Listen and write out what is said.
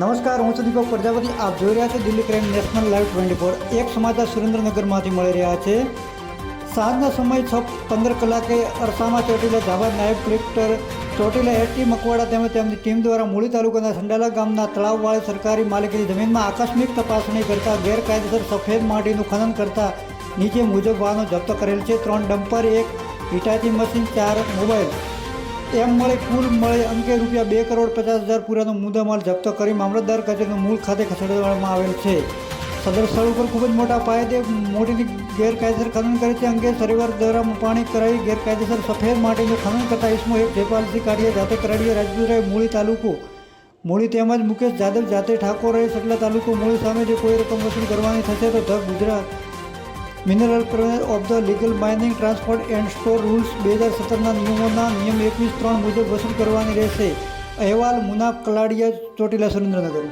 નમસ્કાર, હું છું દીપક પ્રજાપતિ. આપ જોઈ રહ્યા છો Delhi crime national live twenty four. એક સમાચાર સુરેન્દ્રનગરમાંથી મળી રહ્યા છે. સાંજના સમય છ પંદર કલાકે અરસામાં ચોટીલા જાબાદ નાયબ કલેક્ટર ચોટીલા એસટી મકવાડા તેમજ તેમની ટીમ દ્વારા મૂળી તાલુકાના સંડાલા ગામના તળાવવાળી સરકારી માલિકીની જમીનમાં આકસ્મિક તપાસણી કરતા ગેરકાયદેસર સફેદ માટીનું ખનન કરતા નીચે મુજબ વાહનો જપ્ત કરેલ છે. ત્રણ ડમ્પર, એક હિટાચી મશીન, ચાર મોબાઈલ. એમ મળે, કુલ મળે, અંકે રૂપિયા બે કરોડ પચાસ હજાર પૂરાનો મુદ્દામાલ જપ્ત કરી મામલતદાર કચેરીનું મૂળ ખાતે ખસેડવામાં આવેલ છે. સદર સ્થળ ઉપર ખૂબ જ મોટા પાયે તે મોટીની ગેરકાયદેસર ખનન કરે છે. અંગે શનિવાર દ્વારા પાણી કરાવી ગેરકાયદેસર સફેદ માટીનું ખનન કરતા ઇસમો એક જયપાલસિંહ કાઢીએ જાતે કરાડીએ રાજપુરાએ મૂળી તાલુકો. મૂળી તેમજ મુકેશ જાદવ જાતે ઠાકોરે સટલા તાલુકો, મૂળી સામે જે કોઈ રકમ વસૂલ કરવાની થશે તો the Gujarat mineral of the legal mining transport and store rules બે હજાર સત્તરના નિયમોના નિયમ એકવીસ ત્રણ મુજબ વસૂલ કરવાની રહેશે. અહેવાલ મુનાફ કલાડિયા ચોટીલા સુરેન્દ્રનગર.